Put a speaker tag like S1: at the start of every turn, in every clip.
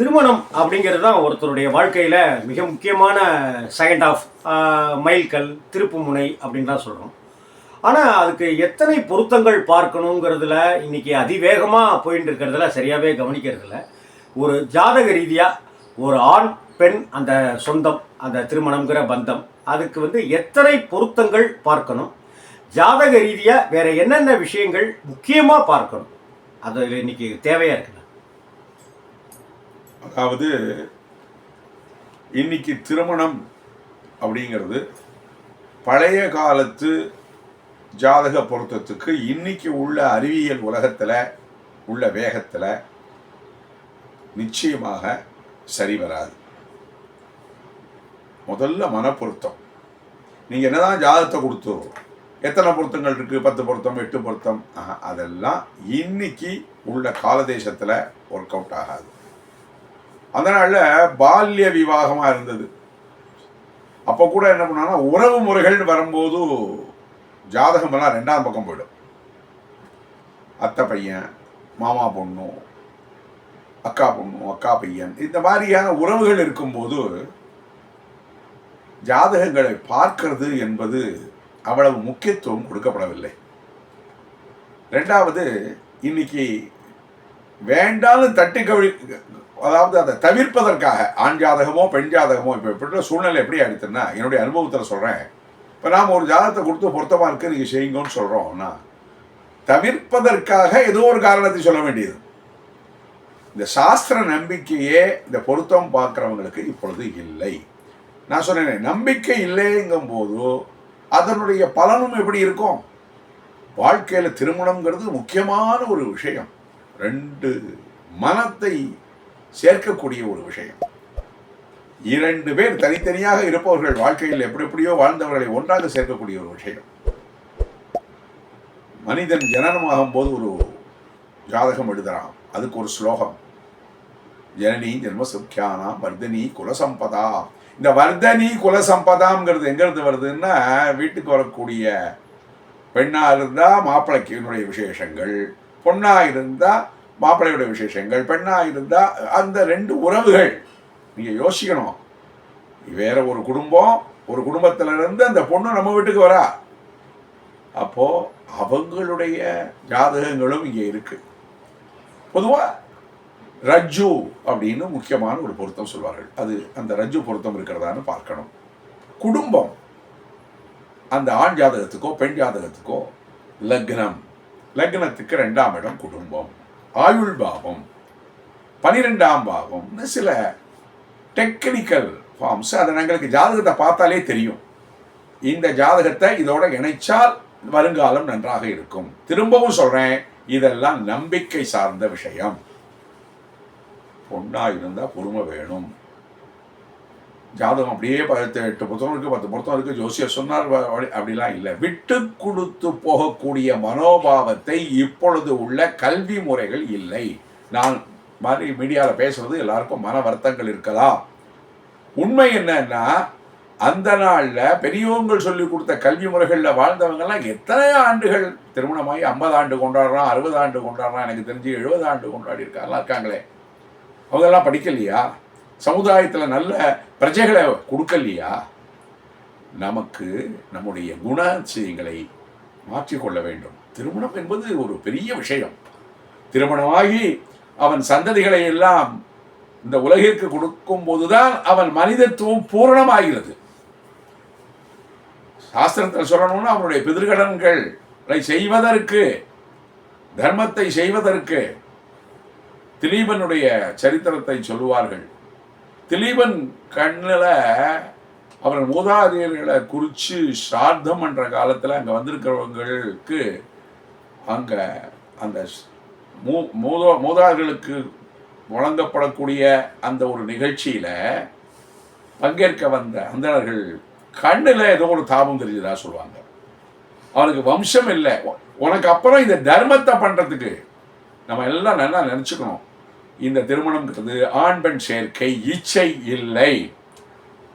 S1: திருமணம் அப்படிங்கிறது தான் ஒருத்தருடைய வாழ்க்கையில் மிக முக்கியமான செகண்ட் ஆஃப் மைல்கல் திருப்புமுனை அப்படின்னு தான் சொல்கிறோம் ஆனால் அதுக்கு எத்தனை பொருத்தங்கள் பார்க்கணுங்கிறதுல இன்றைக்கி அதிவேகமாக போயிட்டு இருக்கிறதுல சரியாகவே கவனிக்கிறதில்ல. ஒரு ஜாதக ரீதியாக ஒரு ஆண் பெண் அந்த சொந்தம் அந்த திருமணம்ங்கிற பந்தம் அதுக்கு வந்து எத்தனை பொருத்தங்கள் பார்க்கணும்? ஜாதக ரீதியாக வேறு என்னென்ன விஷயங்கள் முக்கியமாக பார்க்கணும்? அது இன்னைக்கு தேவையாக இருக்குது
S2: அதாவது இன்னைக்கு திருமணம் அப்படிங்கிறது பழைய காலத்து ஜாதக பொருத்தத்துக்கு இன்னைக்கு உள்ள அறிவியல் உலகத்தில் உள்ள வேகத்தில் நிச்சயமாக சரி வராது. முதல்ல மனப்பொருத்தம். நீங்கள் என்னதான் ஜாதகத்தை கொடுத்துருவோம் எத்தனை பொருத்தங்கள் இருக்குது பத்து பொருத்தம் எட்டு பொருத்தம் அதெல்லாம் இன்னைக்கு உள்ள காலதேசத்தில் ஒர்க் அவுட் ஆகாது. அதனால பால்ய விவாகமாக இருந்தது. அப்போ கூட என்ன பண்ணாங்கன்னா உறவு முறைகள்னு வரும்போது ஜாதகமெல்லாம் ரெண்டாம் பக்கம் போயிடும். அத்தை பையன் மாமா பொண்ணு அக்கா பொண்ணு அக்கா பையன் இந்த மாதிரியான உறவுகள் இருக்கும்போது ஜாதகங்களை பார்க்கிறது என்பது அவ்வளவு முக்கியத்துவம் கொடுக்கப்படவில்லை. ரெண்டாவது இன்னைக்கு வேண்டாலும் தட்டி கவி அதாவது அதை தவிர்ப்பதற்காக ஆண் ஜாதகமோ பெண் ஜாதகமோ இப்போ இப்படி சூழ்நிலை எப்படி ஆயிடுச்சுன்னா என்னுடைய அனுபவத்தில் சொல்கிறேன் இப்போ நாம் ஒரு ஜாதகத்தை கொடுத்து பொருத்தமாக இருக்குது நீங்கள் செய்யுங்கன்னு சொல்கிறோம்னா தவிர்ப்பதற்காக ஏதோ ஒரு காரணத்தை சொல்ல வேண்டியது. இந்த சாஸ்திர நம்பிக்கையே இந்த பொருத்தம் பார்க்குறவங்களுக்கு இப்பொழுது இல்லை. நான் சொன்னேனே நம்பிக்கை இல்லைங்கும் போது அதனுடைய பலனும் எப்படி இருக்கும்? வாழ்க்கையில் திருமணங்கிறது முக்கியமான ஒரு விஷயம். ரெண்டு மனத்தை சேர்க்கக்கூடிய ஒரு விஷயம். இரண்டு பேர் தனித்தனியாக இருப்பவர்கள் வாழ்க்கையில் எப்படி எப்படியோ வாழ்ந்தவர்களை ஒன்றாக சேர்க்கக்கூடிய ஒரு விஷயம். மனிதன் ஜனனமாகும் போது ஒரு ஜாதகம் எழுதுறான். அதுக்கு ஒரு ஸ்லோகம். ஜனனி ஜென்ம சுக்கியானா வர்தனி குலசம்பதா. இந்த வர்தனி குலசம்பதாங்கிறது எங்கிறது வருதுன்னா வீட்டுக்கு வரக்கூடிய பெண்ணா இருந்தா மாப்பிள்ளைக்கு என்னுடைய விசேஷங்கள். பொண்ணாக இருந்தா மாப்பிள்ளையோட விசேஷங்கள் பெண்ணாக இருந்தால் அந்த ரெண்டு உறவுகள் நீங்கள் யோசிக்கணும். வேற ஒரு குடும்பம் ஒரு குடும்பத்திலிருந்து அந்த பொண்ணு நம்ம வீட்டுக்கு வரா. அப்போ அவங்களுடைய ஜாதகங்களும் இங்கே இருக்குது பொதுவாக ரஜ்ஜு அப்படின்னு முக்கியமான ஒரு பொருத்தம் சொல்வார்கள். அது அந்த ரஜ்ஜு பொருத்தம் இருக்கிறதான்னு பார்க்கணும். குடும்பம் அந்த ஆண் ஜாதகத்துக்கோ பெண் ஜாதகத்துக்கோ லக்னம். லக்னத்துக்கு ரெண்டாம் இடம் குடும்பம். ஆயுள் பாவம் பனிரெண்டாம் பாவம்னு சில டெக்னிக்கல் ஃபார்ம்ஸ் அதை எங்களுக்கு ஜாதகத்தை பார்த்தாலே தெரியும். இந்த ஜாதகத்தை இதோட இணைச்சால் வருங்காலம் நன்றாக இருக்கும். திரும்பவும் சொல்றேன் இதெல்லாம் நம்பிக்கை சார்ந்த விஷயம். பொண்ணா இருந்தா பொறுமை வேணும். ஜாதகம் அப்படியே பத்து எட்டு புத்தகம் இருக்குது பத்து புத்தகம் இருக்குது ஜோசியர் சொன்னார் அப்படிலாம் இல்லை. விட்டு கொடுத்து போகக்கூடிய மனோபாவத்தை இப்பொழுது உள்ள கல்வி முறைகள் இல்லை. நான் மாதிரி மீடியாவில் பேசுறது எல்லாருக்கும் மன வருத்தங்கள் இருக்கலாம். உண்மை என்னன்னா அந்த நாளில் பெரியவங்கள் சொல்லி கொடுத்த கல்வி முறைகளில் வாழ்ந்தவங்கெல்லாம் எத்தனை ஆண்டுகள் திருமணமாகி ஐம்பது ஆண்டு கொண்டாடுறான் அறுபது ஆண்டு கொண்டாடுறான் எனக்கு தெரிஞ்சு எழுபது ஆண்டு கொண்டாடி இருக்காங்களாம் இருக்காங்களே. அவங்கெல்லாம் படிக்கலையா? சமுதாயத்தில் நல்ல பிரஜைகளை கொடுக்கலையா? நமக்கு நம்முடைய குணாதிசயங்களை மாற்றிக்கொள்ள வேண்டும். திருமணம் என்பது ஒரு பெரிய விஷயம். திருமணமாகி அவன் சந்ததிகளை எல்லாம் இந்த உலகிற்கு கொடுக்கும் போதுதான் அவன் மனிதத்துவம் பூரணமாகிறது. சாஸ்திரத்தில் சொல்லணும்னா அவனுடைய பிதிர்கடன்களை செய்வதற்கு தர்மத்தை செய்வதற்கு திலீபனுடைய சரித்திரத்தை சொல்லுவார்கள். திலீபன் கண்ணில் அவர் மூதாதையர்களை குறித்து சார்த்தம் என்ற காலத்தில் அங்கே வந்திருக்கிறவங்களுக்கு அங்கே அந்த மூ மூதோ மூதாதையர்களுக்கு வழங்கப்படக்கூடிய அந்த ஒரு நிகழ்ச்சியில் பங்கேற்க வந்த அந்தனர்கள் கண்ணில் ஏதோ ஒரு தாபம் தெரிஞ்சதா சொல்லுவாங்க. அவனுக்கு வம்சம் இல்லை. உனக்கு அப்புறம் இந்த தர்மத்தை பண்ணுறதுக்கு நம்ம எல்லாம் நல்லா நினச்சிக்கணும். இந்த திருமணம்ங்கிறது ஆண் பெண் சேர்க்கை இச்சை இல்லை.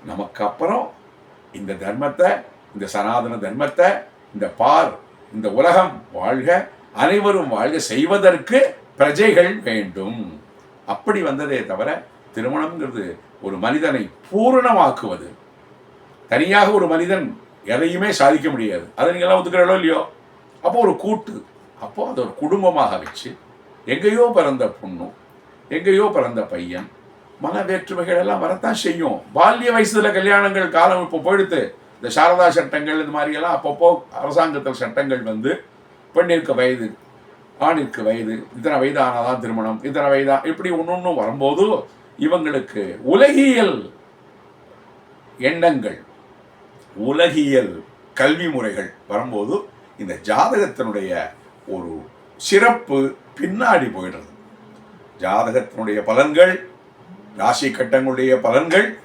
S2: நமக்கு அப்புறம் இந்த தர்மத்தை இந்த சனாதன தர்மத்தை இந்த பார் இந்த உலகம் வாழ்க அனைவரும் வாழ்க செய்வதற்கு பிரஜைகள் வேண்டும். அப்படி வந்ததே தவிர திருமணம்ங்கிறது ஒரு மனிதனை பூரணமாக்குவது. தனியாக ஒரு மனிதன் எதையுமே சாதிக்க முடியாது. அதை நீங்கள்லாம் ஒத்துக்கிறீங்களோ இல்லையோ? அப்போ ஒரு கூட்டு. அப்போ அதை ஒரு குடும்பமாக வச்சு எங்கேயோ பிறந்த பொண்ணும் எங்கேயோ பிறந்த பையன். மன வேற்றுமைகள் எல்லாம் வரத்தான் செய்யும். பால்ய வயசுல கல்யாணங்கள் காலம் இப்போ போயிடுத்து. இந்த சாரதா சட்டங்கள் இது மாதிரி எல்லாம் அப்பப்போ அரசாங்கத்தில் சட்டங்கள் வந்து பெண்ணிற்கு வயது ஆணிற்கு வயது இத்தனை வயதானதான் திருமணம் இத்தனை வயதா இப்படி ஒன்று வரும்போது இவங்களுக்கு உலகியல் எண்ணங்கள் உலகியல் கல்வி முறைகள் வரும்போது இந்த ஜாதகத்தினுடைய ஒரு சிறப்பு பின்னாடி போயிடுறது. ஜாதகத்தினுடைய பலன்கள் ராசி கட்டங்களுடைய பலன்கள்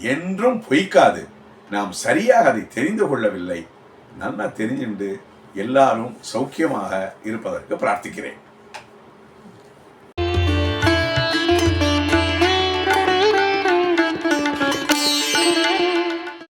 S2: என்றும் பொய்க்காது. நாம் சரியாக அதை தெரிந்து கொள்ளவில்லை. நல்லா தெரிஞ்சுண்டு எல்லாரும் சௌக்கியமாக இருப்பதற்கு பிரார்த்திக்கிறேன்.